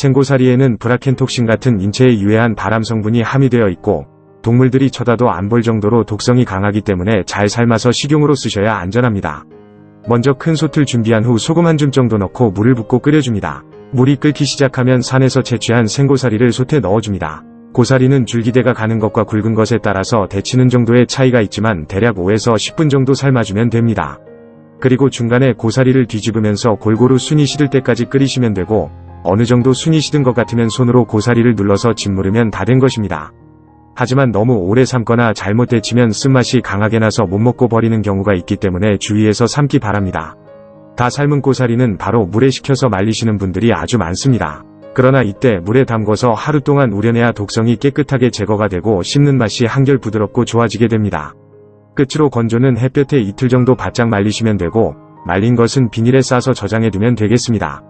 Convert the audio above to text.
생고사리에는 브라켄톡신 같은 인체에 유해한 발암 성분이 함유되어 있고 동물들이 쳐다도 안 볼 정도로 독성이 강하기 때문에 잘 삶아서 식용으로 쓰셔야 안전합니다. 먼저 큰 솥을 준비한 후 소금 한 줌 정도 넣고 물을 붓고 끓여줍니다. 물이 끓기 시작하면 산에서 채취한 생고사리를 솥에 넣어줍니다. 고사리는 줄기대가 가는 것과 굵은 것에 따라서 데치는 정도의 차이가 있지만 대략 5에서 10분 정도 삶아주면 됩니다. 그리고 중간에 고사리를 뒤집으면서 골고루 순이 시들 때까지 끓이시면 되고 어느 정도 순이 시든 것 같으면 손으로 고사리를 눌러서 짓무르면 다 된 것입니다. 하지만 너무 오래 삶거나 잘못 데치면 쓴맛이 강하게 나서 못 먹고 버리는 경우가 있기 때문에 주의해서 삶기 바랍니다. 다 삶은 고사리는 바로 물에 식혀서 말리시는 분들이 아주 많습니다. 그러나 이때 물에 담궈서 하루 동안 우려내야 독성이 깨끗하게 제거가 되고 씹는 맛이 한결 부드럽고 좋아지게 됩니다. 끝으로 건조는 햇볕에 이틀 정도 바짝 말리시면 되고 말린 것은 비닐에 싸서 저장해 두면 되겠습니다.